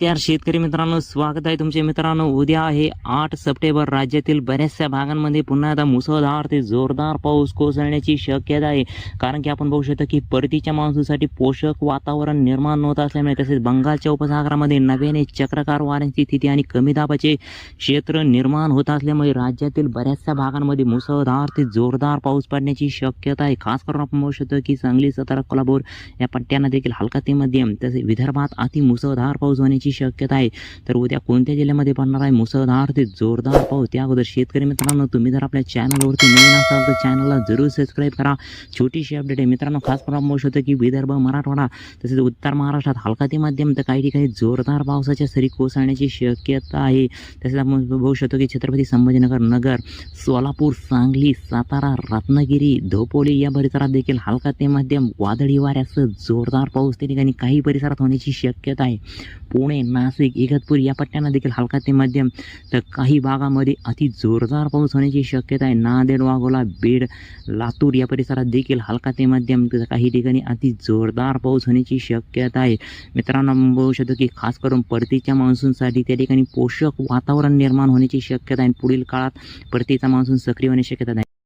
नमस्कार शेतकरी मित्रांनो स्वागत आहे तुमचे मित्रांनो. उद्या आहे आठ सप्टेंबर. राज्यातील बऱ्याचशा भागांमध्ये पुन्हा एकदा मुसळधार ते जोरदार पाऊस कोसळण्याची शक्यता आहे. कारण की आपण बघू शकतो की परतीच्या मान्सूनसाठी पोषक वातावरण निर्माण होत असल्यामुळे तसेच बंगालच्या उपसागरामध्ये नव्याने चक्रकार वाऱ्यांची स्थिती आणि कमी दाबाचे क्षेत्र निर्माण होत असल्यामुळे राज्यातील बऱ्याचशा भागांमध्ये मुसळधार ते जोरदार पाऊस पडण्याची शक्यता आहे. खास करून आपण बघू शकतो की सांगली सतारा कोल्हापूर या पट्ट्यांना देखील हलका ते मध्यम तसेच विदर्भात अति मुसळधार पाऊस होण्याची शक्यता आहे. तर उद्या कोणत्या जिल्ह्यामध्ये पडणार आहे? मुसळधार ते जोरदार पाऊस. त्या अगोदर शेतकरी मित्रांनो तुम्ही जर आपल्या चॅनलवरती नवीन असाल तर चॅनलला जरूर सबस्क्राईब करा. छोटीशी अपडेट आहे. मित्रांनो खास करून आपण शकतो की विदर्भ मराठवाडा तसेच उत्तर महाराष्ट्रात हलका ते माध्यम तर काही ठिकाणी जोरदार पावसाच्या सरी कोसळण्याची शक्यता आहे. तसेच आपण बघू शकतो की छत्रपती संभाजीनगर नगर सोलापूर सांगली सातारा रत्नागिरी धोपोली या परिसरात देखील हलका ते माध्यम वादळी वाऱ्यासह जोरदार पाऊस. त्या ठिकाणी काही परिसरात होण्याची शक्यता आहे. पुणे नाशिक इगतपूर या पट्ट्यांना देखील हलका ते मध्यम तर काही भागामध्ये अति जोरदार पाऊस होण्याची शक्यता आहे. नांदेड वाघोला बीड लातूर या परिसरात देखील हलका ते मध्यम काही ठिकाणी अति जोरदार पाऊस होण्याची शक्यता आहे. मित्रांनो बघू शकतो की खास करून परतीच्या मान्सूनसाठी त्या ठिकाणी पोषक वातावरण निर्माण होण्याची शक्यता आहे. पुढील काळात परतीचा मान्सून सक्रिय होण्याची शक्यता आहे.